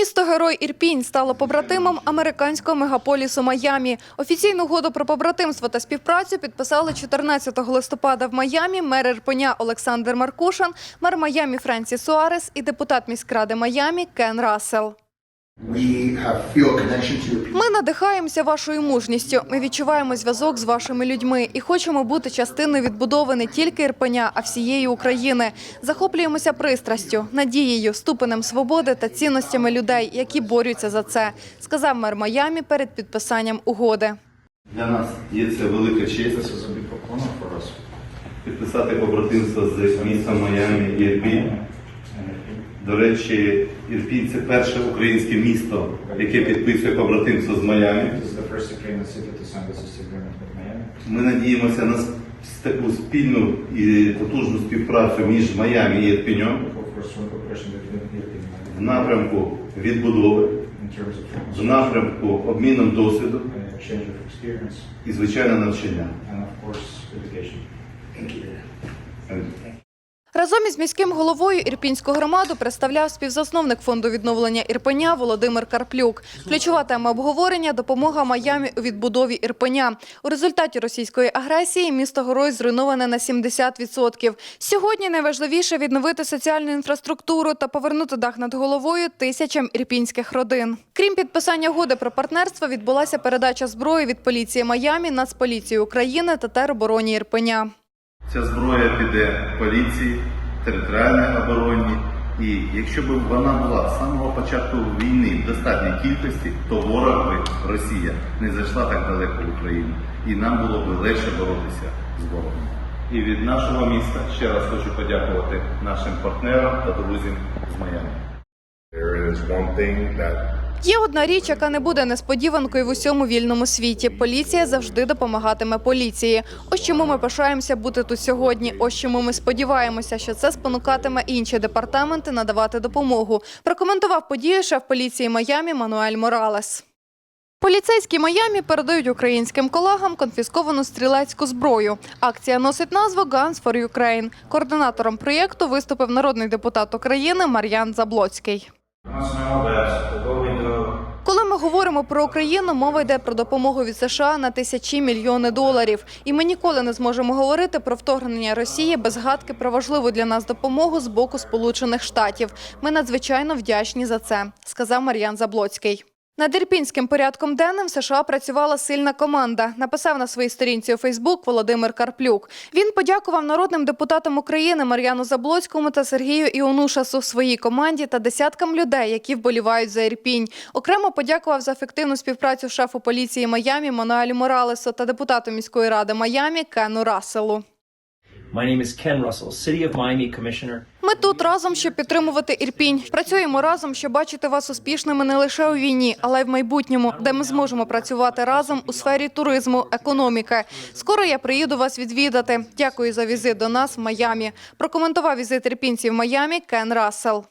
Місто Герой Ірпінь стало побратимом американського мегаполісу Майамі. Офіційну угоду про побратимство та співпрацю підписали 14 листопада в Майамі мер Ірпеня Олександр Маркушин, мер Майамі Френсі Суарес і депутат міськради Майамі Кен Рассел. Ми надихаємося вашою мужністю. Ми відчуваємо зв'язок з вашими людьми і хочемо бути частиною відбудови не тільки Ірпеня, а всієї України. Захоплюємося пристрастю, надією, ступенем свободи та цінностями людей, які борються за це, сказав мер Майамі перед підписанням угоди. Для нас є це велика честь підписати побратимство з містом Майамі і Ірпінь. До речі, Ірпінь це перше українське місто, яке підписує побратимство з Miami. Ми надіємося на таку спільну і потужну співпрацю між Майамі і Ірпіньом в напрямку відбудови, в напрямку обміном досвіду і звичайно навчання. Разом із міським головою Ірпінську громаду представляв співзасновник фонду відновлення Ірпеня Володимир Карплюк. Ключова тема обговорення допомога Майамі у відбудові Ірпеня. У результаті російської агресії місто Горой зруйноване на 70%. Сьогодні найважливіше відновити соціальну інфраструктуру та повернути дах над головою тисячам ірпінських родин. Крім підписання угоди про партнерство, відбулася передача зброї від поліції Майамі, Нацполіції України та теробороні Ірпеня. Ця зброя піде поліції, територіальній обороні. І якщо б вона була з самого початку війни в достатній кількості, то ворог би Росія не зайшла так далеко в Україну. І нам було б легше боротися з ворогом. І від нашого міста ще раз хочу подякувати нашим партнерам та друзям з Майами. Є одна річ, яка не буде несподіванкою в усьому вільному світі. Поліція завжди допомагатиме поліції. Ось чому ми пишаємося бути тут сьогодні. Ось чому ми сподіваємося, що це спонукатиме інші департаменти надавати допомогу. Прокоментував подію шеф поліції Майамі Мануель Моралес. Поліцейські Майамі передають українським колегам конфісковану стрілецьку зброю. Акція носить назву Guns for Ukraine. Координатором проєкту виступив народний депутат України Мар'ян Заблоцький. Коли ми говоримо про Україну, мова йде про допомогу від США на тисячі мільйони доларів. І ми ніколи не зможемо говорити про вторгнення Росії без згадки про важливу для нас допомогу з боку Сполучених Штатів. Ми надзвичайно вдячні за це, сказав Мар'ян Заблоцький. Над ірпінським порядком денним США працювала сильна команда. Написав на своїй сторінці у Фейсбук Володимир Карплюк. Він подякував народним депутатам України Мар'яну Заблоцькому та Сергію Іонушасу своїй команді та десяткам людей, які вболівають за Ірпінь. Окремо подякував за ефективну співпрацю шефу поліції Майамі Мануелю Моралесу та депутату міської ради Майамі Кену Расселу. My name is Ken Russell, City of Miami Commissioner. Ми тут разом, щоб підтримувати Ірпінь. Працюємо разом, щоб бачити вас успішними не лише у війні, але й в майбутньому, де ми зможемо працювати разом у сфері туризму, економіки. Скоро я приїду вас відвідати. Дякую за візит до нас в Майамі. Прокоментував візит ірпінців в Майамі Кен Рассел.